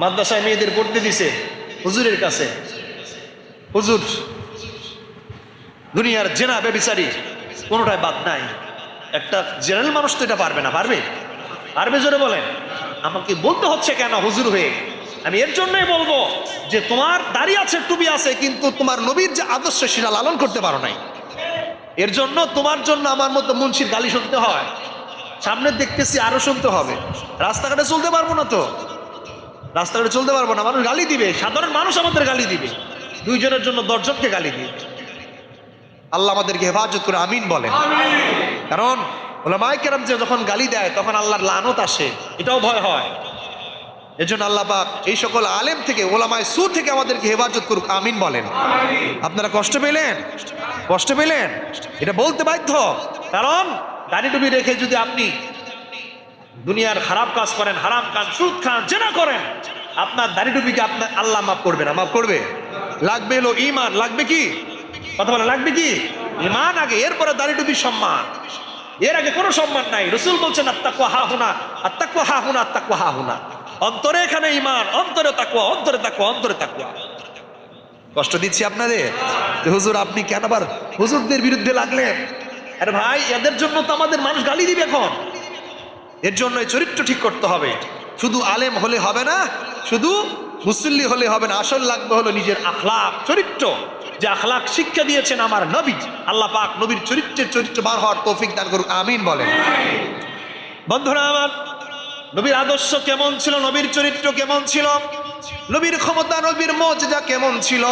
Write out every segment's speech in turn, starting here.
মাদ্রাসায় মেয়েদের পড়তে দিছে হুজুরের কাছে। হুজুর, দুনিয়ার জেনা বেবিচারি কোনোটাই বাদ নাই। একটা জেনারেল মানুষ তো এটা পারবে না, পারবে? পারবে জোরে বলেন। আমাকে বলতে হচ্ছে কেন হুজুর হয়ে? আমি এর জন্যই বলব যে তোমার দাড়ি আছে, টুপি আছে, কিন্তু তোমার নবীর যে আদর্শ সেটা লালন করতে পারো নাই। এর জন্য তোমার জন্য আমার মতো মুন্সির গালি শুনতে হয়। সামনে দেখতেছি আরও শুনতে হবে। রাস্তাঘাটে চলতে পারব না তো। রাস্তাঘাটে চলতে পারব না, মানুষ গালি দিবে, সাধারণ মানুষ আমাদের গালি দিবে। দুইজনের জন্য দশজনকে গালি দিবে আল্লাহ আমাদেরকে হেফাজত করে, আমিন বলেন। কারণ ওলামাই যে যখন গালি দেয়, তখন আল্লাহর লানত আসে, এটাও ভয় হয়। এজন্য আল্লাহ পাক এই সকল আলেম থেকে, ওলামায় সু থেকে আমাদেরকে হেফাজত করুক, আমিন বলেন। আপনারা কষ্ট পেলেন? কষ্ট পেলেন? এটা বলতে বাধ্য। কারণ দাড়ি ডুবি রেখে যদি আপনি দুনিয়ার খারাপ কাজ করেন, হারাম কাজ, সুদ খান, জেনা করেন আপনার দাড়ি ডুবিকে আপনার আল্লাহ মাফ করবে না, মাফ করবে। লাগবে এলো ইমান লাগবে কি? কথা বলে, লাগবে কি? ইমান আগে, এরপরে দাড়ি ডুবি সম্মান। এর আগে কোনো সম্মান নাই। রসুল বলছেন আত্মাকুয়া হা হুনা আত্মাকুয়া হা হুনা আত্মাকুয়া হা হুনা। অন্তরে এখানে ইমান অন্তরে তাকুয়া অন্তরে তাকুয়া অন্তরে তাকুয়া কষ্ট দিচ্ছি আপনাদের। যে হুজুর, আপনি কেন আবার হুজুরদের বিরুদ্ধে লাগলেন? আরে ভাই, এদের জন্য তো আমাদের মানুষ গালি দিবে এখন। এর জন্য চরিত্র ঠিক করতে হবে। শুধু আলেম হলে হবে না শুধু মুসল্লি হলে হবে না, আসল লাগবে হলো নিজের আখলাক চরিত্র। যে আখলাক শিক্ষা দিয়েছেন আমার নবী, আল্লাহ পাক নবীর চরিত্রের চরিত্র বার হওয়ার তৌফিক দান করুক, আমিন বলেন। বন্ধুরা আমার, নবীর আদর্শ কেমন ছিল, নবীর চরিত্র কেমন ছিল? নবীর ক্ষমতা, নবীর মজা কেমন ছিল?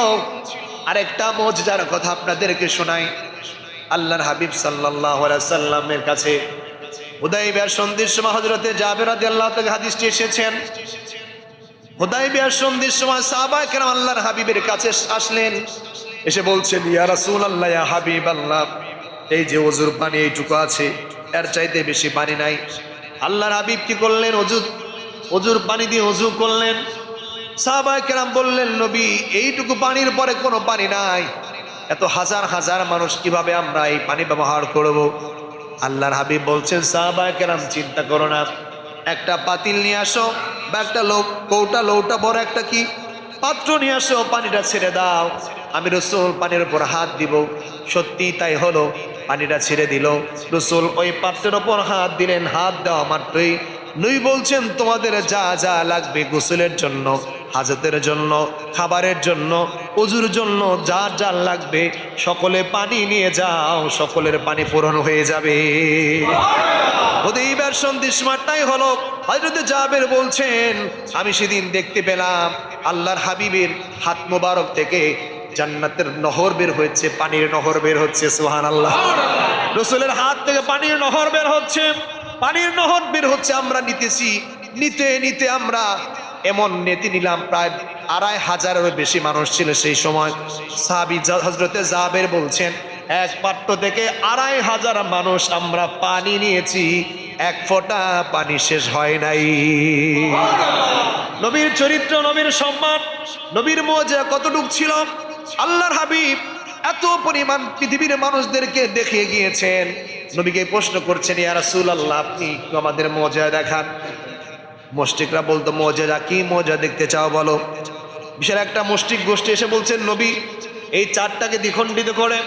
আরেকটা মজার কথা আপনাদেরকে শোনাই। আল্লাহর হাবিব আলাইহি সাল্লামের কাছে হুদাইবিয়ার সন্ধির সময় হযরতে জাবের রাদিয়াল্লাহু তাআলা হাদিসটি এসেছেন। হুদাইবিয়ার সন্ধির সময় সাহাবা কেরাম আল্লাহর হাবিবের কাছে আসলেন। এসে বলছেন, ইয়া রাসূলুল্লাহ, ইয়া হাবিবাল্লাহ, এই যে ওজুর পানি এইটুকু আছে, এর চাইতে বেশি পানি নাই। আল্লাহর হাবিব কি করলেন? অজু, অজুর পানি দিয়ে অজু করলেন। সাহাবায় কেরাম বললেন, নবী, এইটুকু পানির পরে কোনো পানি নাই। এত হাজার হাজার মানুষ, কীভাবে আমরা এই পানি ব্যবহার করব? আল্লাহর হাবিব বলছেন সাহাবায় কেরাম, চিন্তা করো না। একটা পাতিল নিয়ে আসো বা একটা লোক কৌটা লৌটা বড় একটা কি? পাত্র নিয়ে আসো, পানিটা ছেড়ে দাও। আমি রসুল পানির উপর হাত দিব। সত্যি তাই হলো, পানিটা ছেড়ে দিল। রসুল ওই পাত্রের ওপর হাত দিলেন, হাত দেওয়া মাত্রই। নই বলছেন, তোমাদের যা যা লাগবে গোসলের জন্য, হাজতের জন্য, খাবারের জন্য অজুর জন্য যা যা লাগবে, সকলে পানি নিয়ে যাও, সকলের পানি পূরণ হয়ে যাবে। ওদের সন্ধিসমারটাই হলো হজরত জাবের বলছেন, আমি সেদিন দেখতে পেলাম, আল্লাহর হাবিবের হাত মোবারক থেকে জান্নাতের নহর বের হয়েছে, পানির নহর বের হচ্ছে সুহান আল্লাহ রসুলের হাত থেকে পানির নহর বের হচ্ছে, পানির নহর বের হচ্ছে, আমরা নিতেছি, নিতে নিতে আমরা এমন নেতি নিলাম, প্রায় আড়াই হাজারেরও বেশি মানুষ ছিল সেই সময়। সাহাবি হজরতে জাবের বলছেন, এক পাত্র থেকে আড়াই হাজার মানুষ আমরা পানি নিয়েছি, এক ফোঁটা পানি শেষ হয় নাই। নবীর চরিত্র, নবীর সম্মান, নবীর মজা কতটুক ছিল? আল্লাহর হাবিব এত পরিমাণ পৃথিবীর মানুষদেরকে দেখিয়ে গিয়েছেন। নবীকে প্রশ্ন করছেন, ইয়া রাসূল আল্লাহ আপনি আমাদের মজা দেখান। মুশরিকরা বলতো মজা কি মজা দেখতে চাও বলো? বিশাল একটা মুশরিক গোষ্ঠী এসে বলছেন, নবী, এই চারটাকে দ্বিখণ্ডিত করে,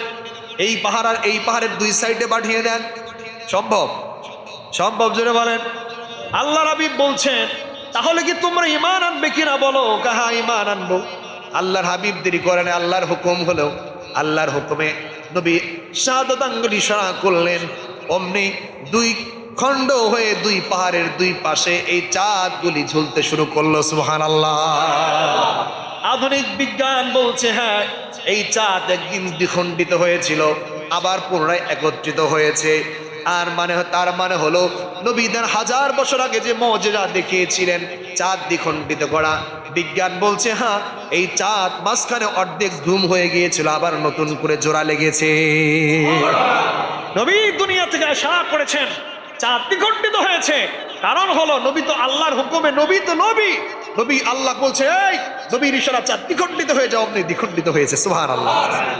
এই পাহাড় আর এই পাহাড়ের দুই সাইডে পাঠিয়ে দেন। সম্ভব? সম্ভব, জোরে বলেন। আল্লাহ রাবিব বলছেন, তাহলে কি তোমরা ইমান আনবে কিনা বলো? কাহা ইমান আনব? আল্লাহর হাবিব দেরি করেন, আল্লাহর হুকুম হলেও আল্লাহর হুকুমে নবী শাহাদত আঙ্গুলি করলেন, অমনি দুই খণ্ড হয়ে দুই পাহাড়ের দুই পাশে এই চাঁদগুলি ঝুলতে শুরু করল সুহান আল্লাহ আধুনিক বিজ্ঞান বলছে হ্যাঁ এই চাঁদ একদিন দ্বিখণ্ডিত হয়েছিল, আবার পুনরায় একত্রিত হয়েছে। আর মানে তার মানে হলো, নবীদের হাজার বছর আগে যে মজেরা দেখিয়েছিলেন, চাঁদ দ্বিখণ্ডিত করা। বিজ্ঞান বলছে হ্যাঁ এই চাঁদ মাঝখানে অর্ধেক ধুম হয়ে গিয়েছিল, আবার নতুন করে জোড়া লেগেছে। নবী দুনিয়া থেকে আশা করেছেন। চাঁদ দ্বিখণ্ডিত হয়েছে। কারণ হলো, নবী তো আল্লাহর হুকুমে, নবী তো নবী। নবী আল্লাহ বলছে, এই, নবীর ইশারা চাঁদ দ্বিখণ্ডিত হয়ে যাও আপনি দ্বিখণ্ডিত হয়েছে। সুহার আল্লাহ